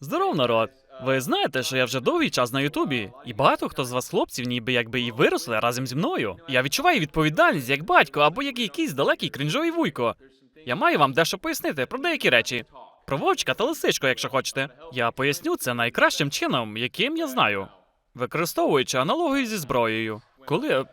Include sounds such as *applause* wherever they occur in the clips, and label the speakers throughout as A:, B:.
A: Здоров, народ! Ви знаєте, що я вже довгий час на Ютубі, і багато хто з вас, хлопців, ніби якби і виросли разом зі мною. Я відчуваю відповідальність як батько або як якийсь далекий крінжовий вуйко. Я маю вам дещо пояснити про деякі речі. Про вовчка та лисичку, якщо хочете. Я поясню це найкращим чином, яким я знаю, використовуючи аналогію зі зброєю. Коли.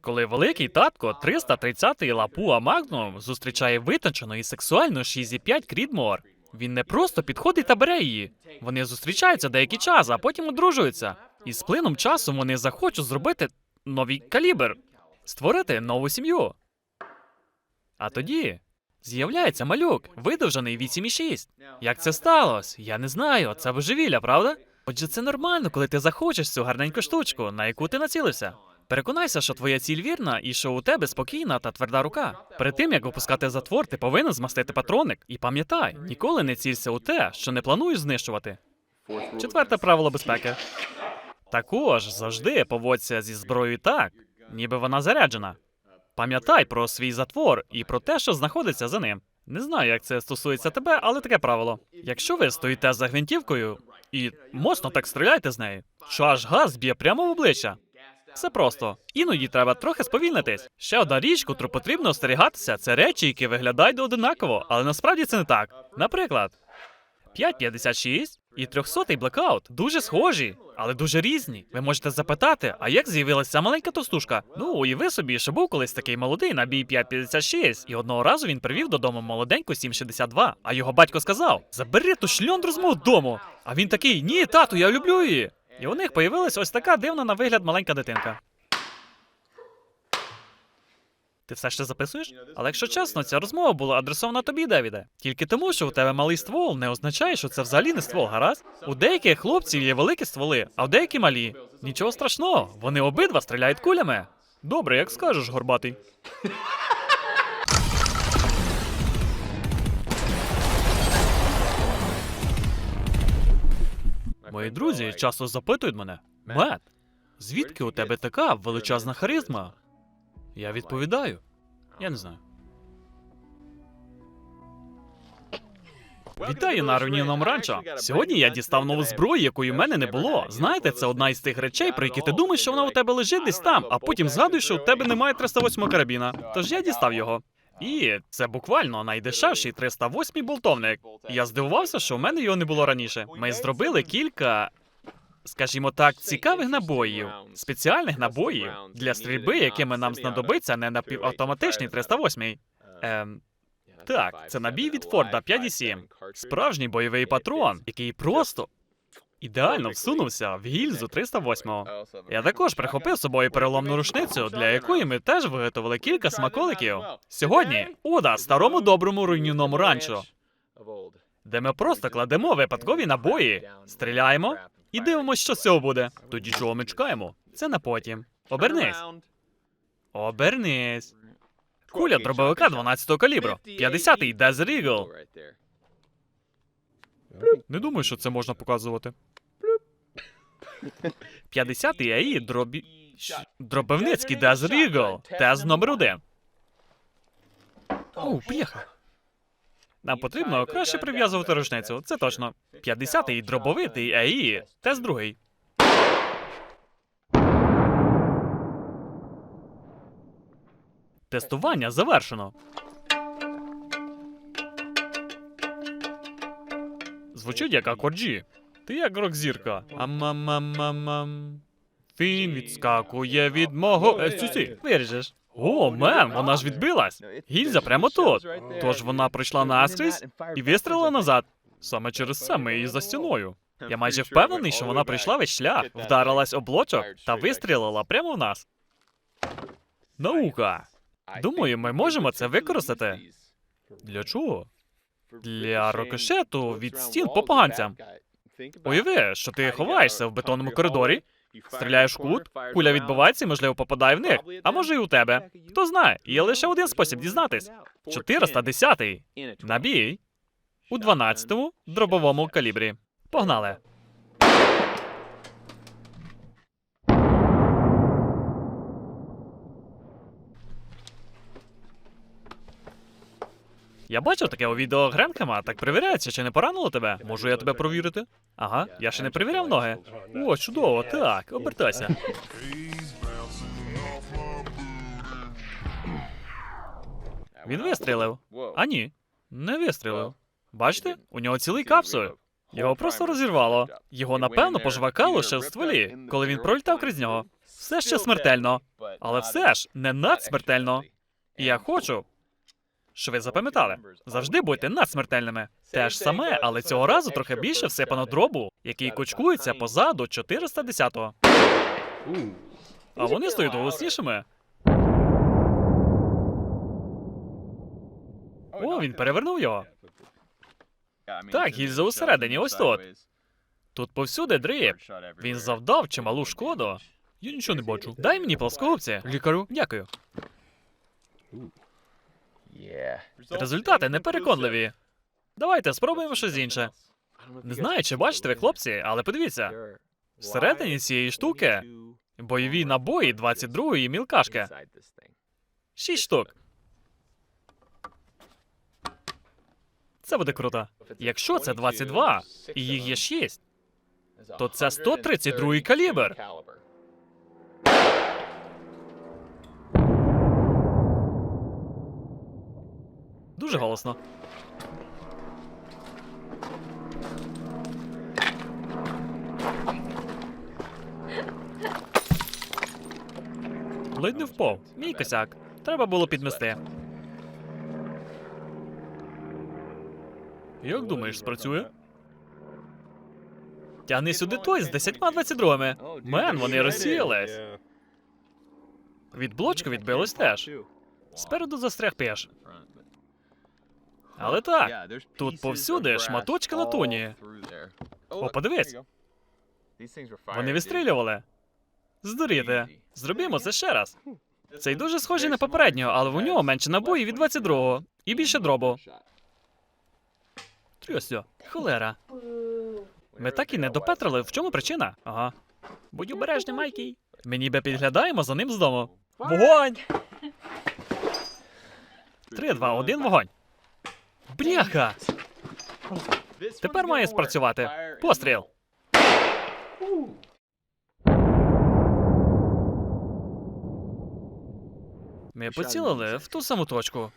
A: Коли великий татко 330-й Лапуа Магнум зустрічає витончену і сексуальну 6,5 Крідмор, він не просто підходить та бере її. Вони зустрічаються деякий час, а потім одружуються. І з плином часу вони захочуть зробити новий калібр, створити нову сім'ю. А тоді з'являється малюк, видовжений 8,6. Як це сталося? Я не знаю. Це божевілля, правда? Отже, це нормально, коли ти захочеш цю гарненьку штучку, на яку ти націлився. Переконайся, що твоя ціль вірна і що у тебе спокійна та тверда рука. Перед тим як випускати затвор, ти повинен змастити патроник. І пам'ятай, ніколи не цілься у те, що не плануєш знищувати. Четверте правило безпеки. Також завжди поводься зі зброєю так, ніби вона заряджена. Пам'ятай про свій затвор і про те, що знаходиться за ним. Не знаю, як це стосується тебе, але таке правило. Якщо ви стоїте за гвинтівкою і моцно так стріляйте з неї, що аж газ б'є прямо в обличчя. Все просто. Іноді треба трохи сповільнитись. Ще одна річ, котру потрібно остерігатися, це речі, які виглядають одинаково, але насправді це не так. Наприклад, 5.56 і 300-й Blackout дуже схожі, але дуже різні. Ви можете запитати, а як з'явилася маленька товстушка? Ну, уяви собі, що був колись такий молодий на бій 5.56, і одного разу він привів додому молоденьку 7.62, а його батько сказав: Забери ту шльондру з мого дому. А він такий: Ні, тату, я люблю її. І у них появилась ось така дивна на вигляд маленька дитинка. Ти все ще записуєш? Але якщо чесно, ця розмова була адресована тобі, Девіде. Тільки тому, що у тебе малий ствол, не означає, що це взагалі не ствол, гаразд? У деяких хлопців є великі стволи, а у деякі малі. Нічого страшного, вони обидва стріляють кулями. Добре, як скажеш, горбатий. Мої друзі часто запитують мене: Мет, звідки у тебе така величезна харизма? Я відповідаю. Я не знаю. Вітаю на руйнівному ранчо. Сьогодні я дістав нову зброю, якої в мене не було. Знаєте, це одна із тих речей, про які ти думаєш, що вона у тебе лежить десь там, а потім згадуєш, що у тебе немає 308 карабіна. Тож я дістав його. І це буквально найдешевший 308 болтовник. Я здивувався, що у мене його не було раніше. Ми зробили кілька, скажімо так, цікавих набоїв, спеціальних набоїв для стрільби, якими нам знадобиться не напівавтоматичний 308. Ем, так, це набій від Форда 5,7. Справжній бойовий патрон, який просто ідеально всунувся в гільзу 308-го. Я також прихопив з собою переломну рушницю, для якої ми теж виготовили кілька смаколиків. Сьогодні Уда старому доброму руйнівному ранчо, де ми просто кладемо випадкові набої, стріляємо і дивимося, що з цього буде. Тоді чого ми чекаємо? Це на потім. Обернись. Обернись. Куля дробовика 12-го калібру. 50-й Desert Eagle. Не думаю, що це можна показувати. 50-й АІ дробі... Дробовницький Eagle. Тест номер один. О, пляха. Нам потрібно краще прив'язувати рушницю, це точно. 50-й дробовитий АІ. Тест другий. Тестування завершено. Звучить як акорджі. Ти як рок-зірка. Амамамамам. Він відскакує від мого. Е, сюсі, виріжеш. О, мен, вона ж відбилась. Гільза прямо тут. Тож вона прийшла наскрізь і вистрілила назад. Саме через це ми її за стіною. Я майже впевнений, що вона прийшла весь шлях, вдарилась об блочок та вистрілила прямо в нас. Наука. Думаю, ми можемо це використати. Для чого? Для рикошету від стін по поганцям. Уяви, що ти ховаєшся в бетонному коридорі, стріляєш в кут, куля відбувається і, можливо, попадає в них, а може і у тебе. Хто знає, є лише один спосіб дізнатись. 410-й. Набій у 12-му дробовому калібрі. Погнали. Я бачив таке у відео Гренкема, так перевіряється, чи не поранило тебе? Можу я тебе провірити? Ага, я ще не перевіряв ноги. О, чудово, так, обертайся. Він вистрілив. А ні, не вистрілив. Бачите? У нього цілий капсуль. Його просто розірвало. Його напевно пожвакало ще в стволі, коли він пролітав крізь нього. Все ще смертельно, але все ж не надсмертельно. І я хочу, щоб ви запам'ятали, завжди будьте надсмертельними. Те ж саме, але цього разу трохи більше всипано дробу, який кучкується позаду 410-го. А вони стають голоснішими. О, він перевернув його.
B: Так, гільза усередині, ось тут.
A: Тут повсюди дріб. Він завдав чималу шкоду. Я нічого не бачу. Дай мені плоскогубці. Лікарю, дякую. Результати непереконливі. Давайте спробуємо щось інше. Не знаю, чи бачите ви, хлопці, але подивіться. Всередині цієї штуки бойові набої 22-ї мілкашки. Шість штук. Це буде круто. Якщо це 22, і їх є 6,
B: то це 132
A: 132-й калібр. Дуже голосно. Ледь не впав. Мій косяк. Треба було підмести. Як думаєш, спрацює? Тягни сюди той з 10 22 Мен, вони розсіялись. Від блочку відбилось теж. Спереду застряг пеш. Але так, тут повсюди шматочки латуні. О, подивись. Вони вистрілювали. Здуріти. Зробімо це ще раз. Цей дуже схожий на попереднього, але в нього менше набоїв від 22-го. І більше дробу. Трьосьо. Холера. Ми так і не допетрили. В чому причина? Ага. Будь обережний, Майкій. Ми ніби підглядаємо за ним з дому. Вогонь! *laughs* Три, два, один, вогонь. Бляха! Тепер має спрацювати. Постріл. Ми поцілили в ту саму точку.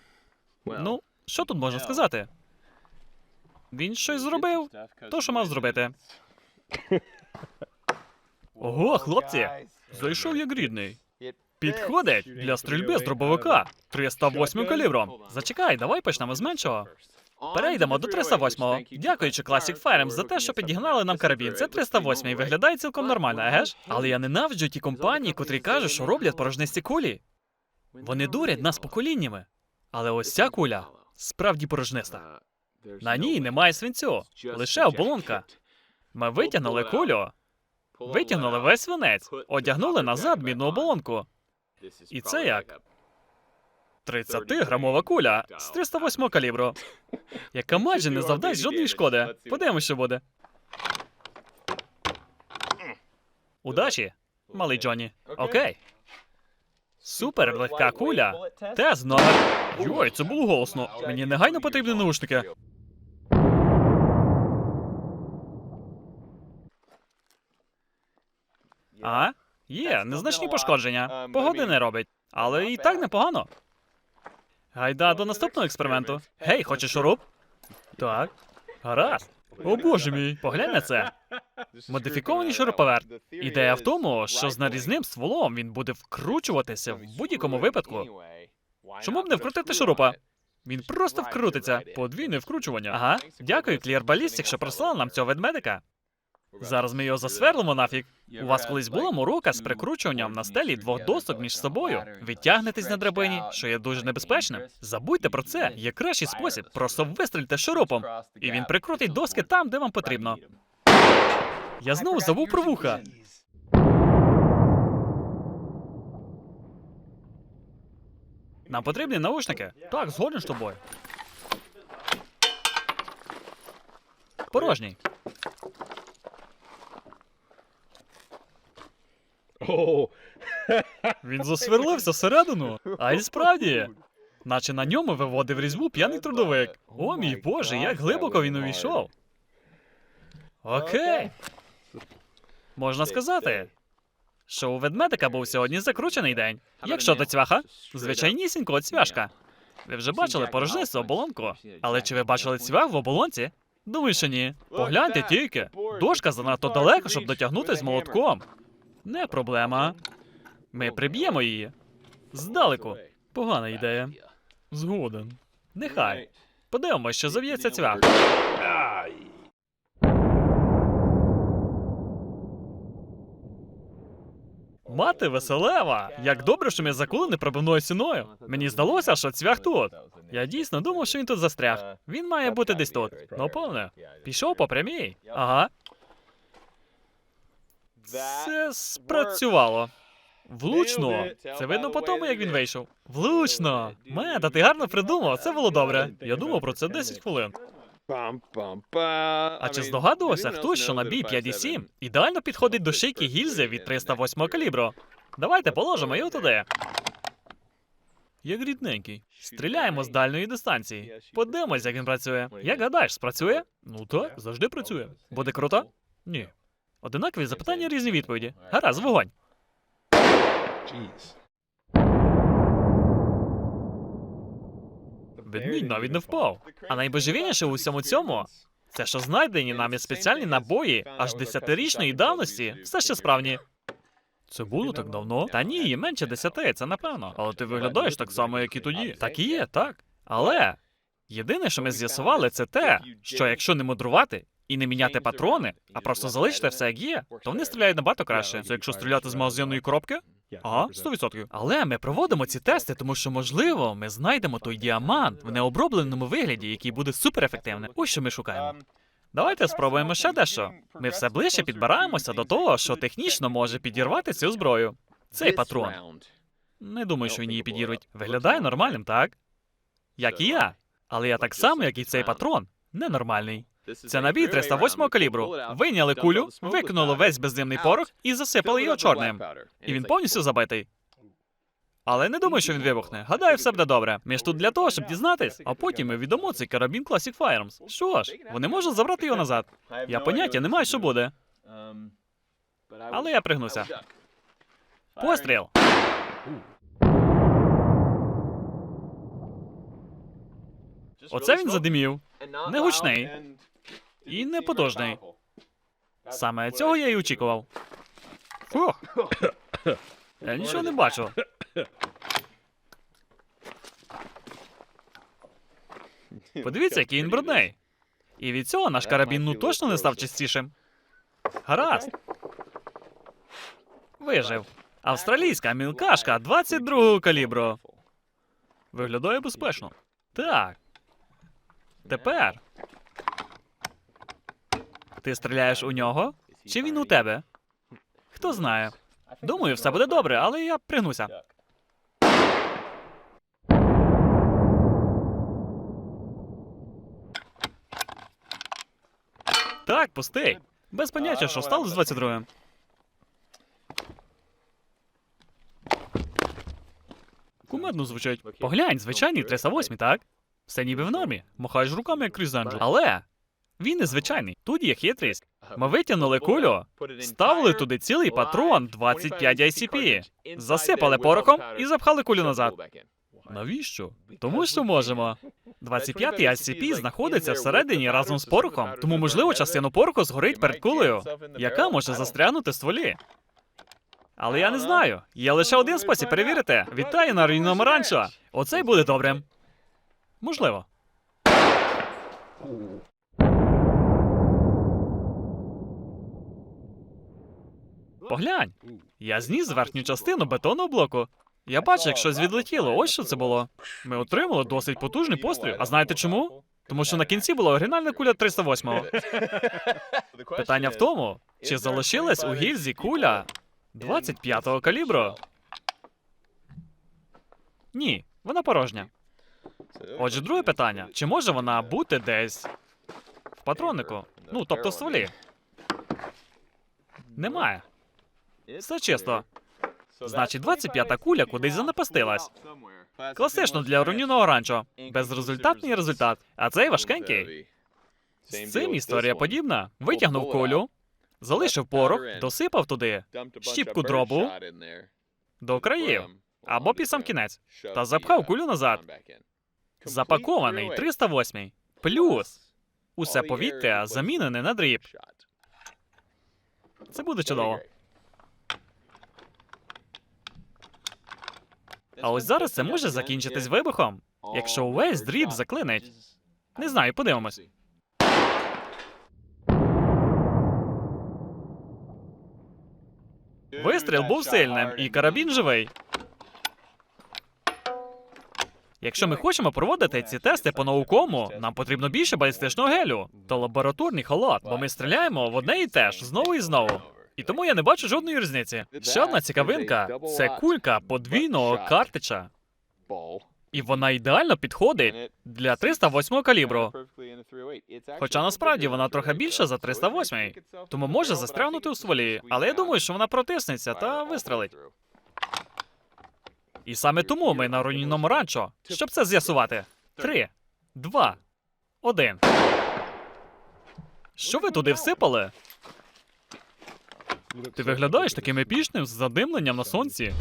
A: Ну, що тут можна сказати? Він щось зробив, то, що мав зробити. *laughs* Ого, хлопці! Зайшов як рідний. Підходить для стрільби з дробовика 308 калібром. Зачекай, давай почнемо з меншого. Перейдемо до 308-го. Дякуючи Classic Firearms за те, що підігнали нам карабін. Це 308 і виглядає цілком нормально, еге ж? Але я ненавиджу ті компанії, котрі кажуть, що роблять порожнисті кулі. Вони дурять нас поколіннями. Але ось ця куля справді порожниста. На ній немає свинцю, лише оболонка. Ми витягнули кулю, витягнули весь свинець, одягнули назад мідну оболонку.
B: І це як?
A: 30-грамова куля з 308 калібру, *laughs* яка майже не завдасть жодної шкоди. Подивимось, що буде. Удачі, малий Джонні. Окей. Супер легка куля. Тез номер. Йой, це було голосно. Мені негайно потрібні наушники. А? Є, незначні пошкодження. Погоди не робить. Але і так непогано. Гайда до наступного експерименту. Гей, хочеш шуруп? Так. Гаразд. О боже мій, поглянь на це. *laughs* Модифікований шуруповерт. Ідея в тому, що з нарізним стволом він буде вкручуватися в будь-якому випадку. Чому б не вкрутити шурупа? Він просто вкрутиться. Подвійне вкручування. Ага. Дякую, Clear Ballistics, що прислали нам цього ведмедика. Зараз ми його засверлимо нафіг. У вас колись була морока з прикручуванням на стелі двох досок між собою. Ви тягнетесь на драбині, що є дуже небезпечним. Забудьте про це. Є кращий спосіб. Просто вистрільте шурупом, і він прикрутить доски там, де вам потрібно. Я знову забув про вуха. Нам потрібні наушники. Так, згоден з тобою. Порожній.
C: О, *laughs*
A: Він засверлився всередину. А й справді. наче на ньому виводив різьбу п'яний трудовик. О мій боже, як глибоко він увійшов. Окей. Можна сказати, що у ведмедика був сьогодні закручений день. Якщо до цвяха, звичайнісінько цвяшка. Ви вже бачили порожнисту оболонку, але чи ви бачили цвях в оболонці? Думаю, що ні. Погляньте тільки. Дошка занадто далека, щоб дотягнути з молотком. Не проблема. Ми приб'ємо її. Здалеку. Погана ідея. Згоден. Нехай. Подивимось, що зав'ється цвях. Мати веселева! Як добре, що ми закулені пробивною стіною. Мені здалося, що цвях тут. Я дійсно думав, що він тут застряг. Він має бути десь тут. Ну, повне. Пішов по прямій. Ага. Це спрацювало. Влучно. Це видно по тому, як він вийшов. Влучно. Мета, ти гарно придумав, це було добре. Я думав про це 10 хвилин. А чи здогадувався хтось, що набій 5,7 ідеально підходить до шийки гільзи від 308 калібру? Давайте положимо його туди. Як рідненький. Стріляємо з дальньої дистанції. Подивимось, як він працює. Як гадаєш, спрацює? Ну так, завжди працює. Буде круто? Ні. Одинакові запитання, різні відповіді. Гаразд, вогонь. Ведмідь навіть не впав. А найбожевільніше у всьому цьому це що знайдені нами спеціальні набої аж десятирічної давності, все ще справні. Це було так давно? Та ні, менше десяти, це напевно. Але ти виглядаєш так само, як і тоді. Так і є, так. Але єдине, що ми з'ясували, це те, що якщо не мудрувати і не міняти патрони, а просто залишити все як є, то вони стріляють набагато краще. Це якщо стріляти з магазинної коробки? Ага, 100%. Але ми проводимо ці тести, тому що, можливо, ми знайдемо той діамант в необробленому вигляді, який буде суперефективним. Ось що ми шукаємо. Давайте спробуємо ще дещо. Ми все ближче підбираємося до того, що технічно може підірвати цю зброю. Цей патрон. Не думаю, що він її підірвить. Виглядає нормальним, так? Як і я. Але я так само, як і цей патрон, ненормальний. Це набій 308 калібру. Вийняли кулю, викинули весь бездимний порох і засипали його чорним. І він повністю забитий. Але не думаю, що він вибухне. Гадаю, все буде добре. Ми ж тут для того, щоб дізнатись, а потім ми відомо цей карабін Classic Firearms. Що ж, вони можуть забрати його назад. Я поняття не маю, що буде. Але я пригнуся. Постріл! Оце він задимів.
B: Не гучний.
A: І не потужний. Саме цього я й очікував. Фух. Я нічого не бачу. Подивіться, який він брудний. І від цього наш карабін ну точно не став чистішим. Гаразд. Вижив. Австралійська мілкашка 22-го калібру. Виглядає безпечно. Так. Тепер. Ти стріляєш у нього? Чи він у тебе? Хто знає. Думаю, все буде добре, але я пригнуся. Так, пустий. Без поняття, що стало з 22-м. Кумедно звучить. Поглянь, звичайний 308, так? Все ніби в нормі. Махаєш руками, як Крізанджо. Але він незвичайний. Тут є хитрість. Ми витягнули кулю, ставили туди цілий патрон 25 ICP, засипали порохом і запхали кулю назад. Навіщо? Тому що можемо. 25 ICP знаходиться всередині разом з порохом, тому можливо частину пороху згорить перед кулею, яка може застрягнути в стволі. Але я не знаю. Є лише один спосіб перевірити. Вітаю на руйному ранчо. Оцей буде добрим. Можливо. Поглянь. Я зніс верхню частину бетонного блоку. Я бачу, як щось відлетіло. Ось що це було. Ми отримали досить потужний постріл. А знаєте чому? Тому що на кінці була оригінальна куля 308-го. *laughs* Питання в тому, чи залишилась у гільзі куля 25-го калібру? Ні, вона порожня. Отже, друге питання: чи може вона бути десь в патроннику? Ну, тобто в стволі? Немає. Все чисто. Значить, 25-та куля кудись занапастилась. Класично для руйнівного ранчо. Безрезультатний результат. А цей важкенький. З цим історія подібна. Витягнув кулю, залишив порох, досипав туди щіпку дробу до країв або під сам кінець. Та запхав кулю назад. Запакований 308. Плюс усе повітря замінене на дріб. Це буде чудово. А ось зараз це може закінчитись вибухом, якщо увесь дріб заклинить. Не знаю, подивимось. Вистріл був сильним, і карабін живий. Якщо ми хочемо проводити ці тести по-науковому, нам потрібно більше балістичного гелю та лабораторний халат, бо ми стріляємо в одне і те ж знову і знову. І тому я не бачу жодної різниці. Ще одна цікавинка це кулька подвійного картича, і вона ідеально підходить для 308 калібру. Хоча насправді вона трохи більша за 308, тому може застрягнути у стволі, але я думаю, що вона протиснеться та вистрелить. І саме тому ми на руйнівному ранчо, щоб це з'ясувати. Три, два, один. Що ви туди всипали? Ти виглядаєш таким епічним з задимленням на сонці.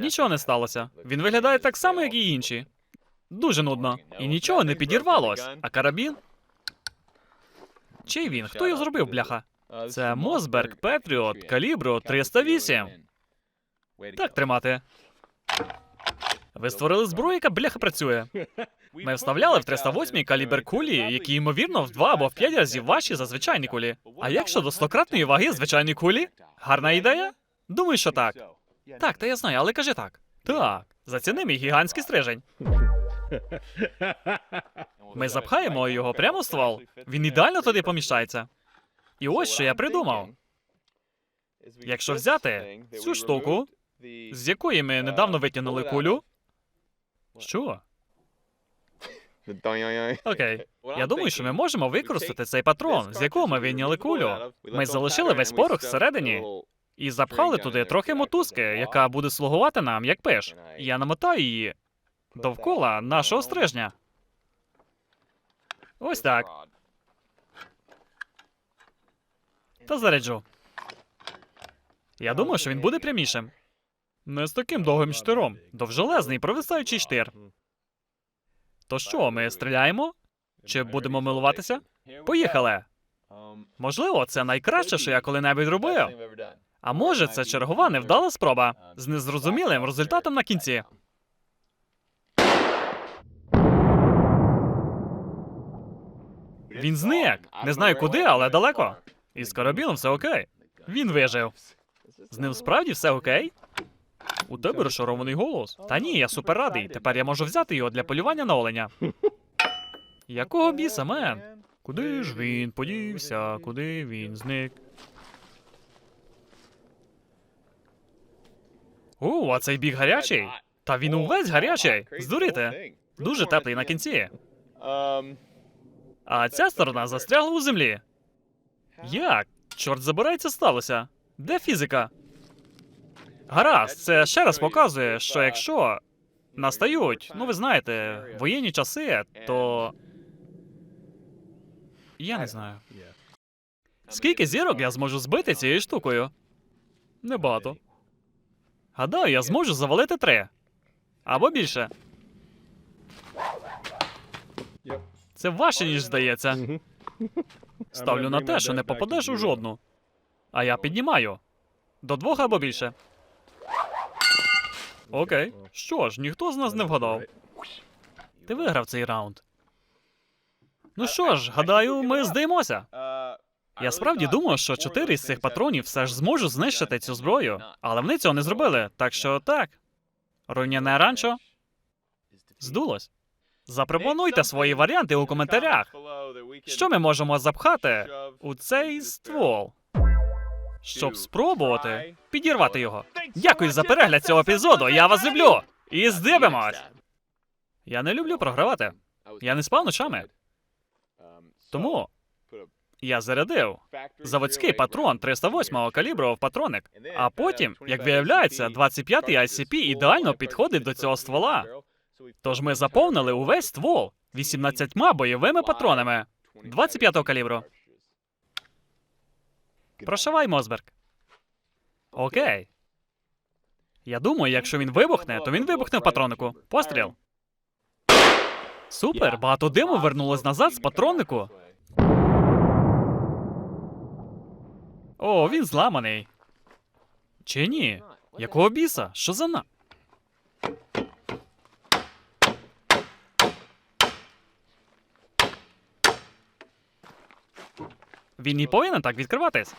A: Нічого не сталося. Він виглядає так само, як і інші. Дуже нудно. І нічого не підірвалось. А карабін? Чий він? Хто його зробив, бляха? Це Мосберг Петріот калібру 308. Так тримати. Ви створили зброю, яка бляха працює. Ми вставляли в 308 калібр кулі, які ймовірно в 2 або в 5 разів важчі за звичайні кулі. А як щодо стократної ваги звичайної кулі? Гарна ідея? Думаю, що так. Так, та я знаю, але кажи так. Так, заціни мій гігантський стрижень. Ми запхаємо його прямо в ствол. Він ідеально туди поміщається. І ось що я придумав. Якщо взяти цю штуку, з якої ми недавно витягнули кулю. Що? Окей. Я думаю, що ми можемо використати цей патрон, з якого ми вийняли кулю. Ми залишили весь порох всередині і запхали туди трохи мотузки, яка буде слугувати нам як пиш. Я намотаю її довкола нашого стрижня. Ось так. Та заряджу. Я думаю, що він буде прямішим. Не з таким довгим штиром. Довжелезний провисаючий штир. То що, ми стріляємо? Чи будемо милуватися? Поїхали! Можливо, це найкраще, що я коли-небудь робив. А може, це чергова невдала спроба з незрозумілим результатом на кінці. Він зник. Не знаю куди, але далеко. І з карабіном все окей. Він вижив. З ним справді все окей? У тебе розшарований голос. Та ні, я супер радий. Тепер я можу взяти його для полювання на оленя. *laughs* Якого біса, мен? Куди ж він подівся? Куди він зник? О, а цей біг гарячий. Та він увесь гарячий. Здурите. Дуже теплий на кінці. А ця сторона застрягла у землі. Як? Чорт забирай, це сталося. Де фізика? Гаразд, це ще раз показує, що якщо настають, ну ви знаєте, воєнні часи, то. Я не знаю. Скільки зірок я зможу збити цією штукою? Небагато. Гадаю, я зможу завалити три. Або більше. Це важче, ніж здається. Ставлю на те, що не попадеш у жодну. А я піднімаю. До двох або більше. Окей. Що ж, ніхто з нас не вгадав. Ти виграв цей раунд. Ну що ж, гадаю, ми здаємося. Я справді думав, що чотири з цих патронів все ж зможуть знищити цю зброю, але вони цього не зробили. Так що так. Руйняне ранчо здулось. Запропонуйте свої варіанти у коментарях. Що ми можемо запхати у цей ствол, щоб спробувати підірвати його. Дякую за перегляд цього епізоду. Я вас люблю. І здивимось. Я не люблю програвати. Я не спав ночами. Тому я зарядив заводський патрон 308 калібру в патроник. А потім, як виявляється, 25-й ICP ідеально підходить до цього ствола. Тож ми заповнили увесь ствол 18 бойовими патронами 25-го калібру. Прошивай, Мосберг. Окей. Я думаю, якщо він вибухне, то він вибухне в патронику. Постріл. Супер, багато диму вернулось назад з патроннику. О, він зламаний. Чи ні? Якого біса? Що за на? Він не повинен так відкриватись.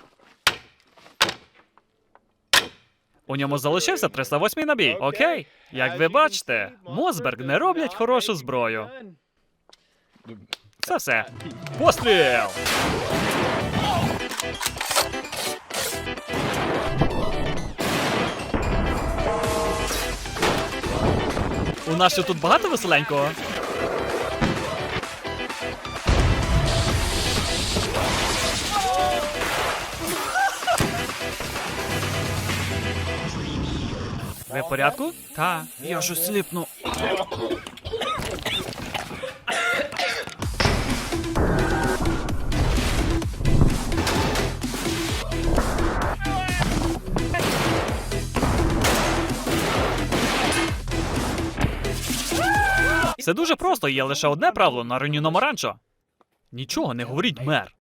A: У ньому залишився 308 набій. Окей. Як ви бачите, Мосберг не роблять хорошу зброю. Це все. Постріл! У нас ще тут багато веселенького. В порядку? Та, я ж сліпну. Все дуже просто, є лише одне правило на руйнівному ранчо. Нічого не говоріть, мер.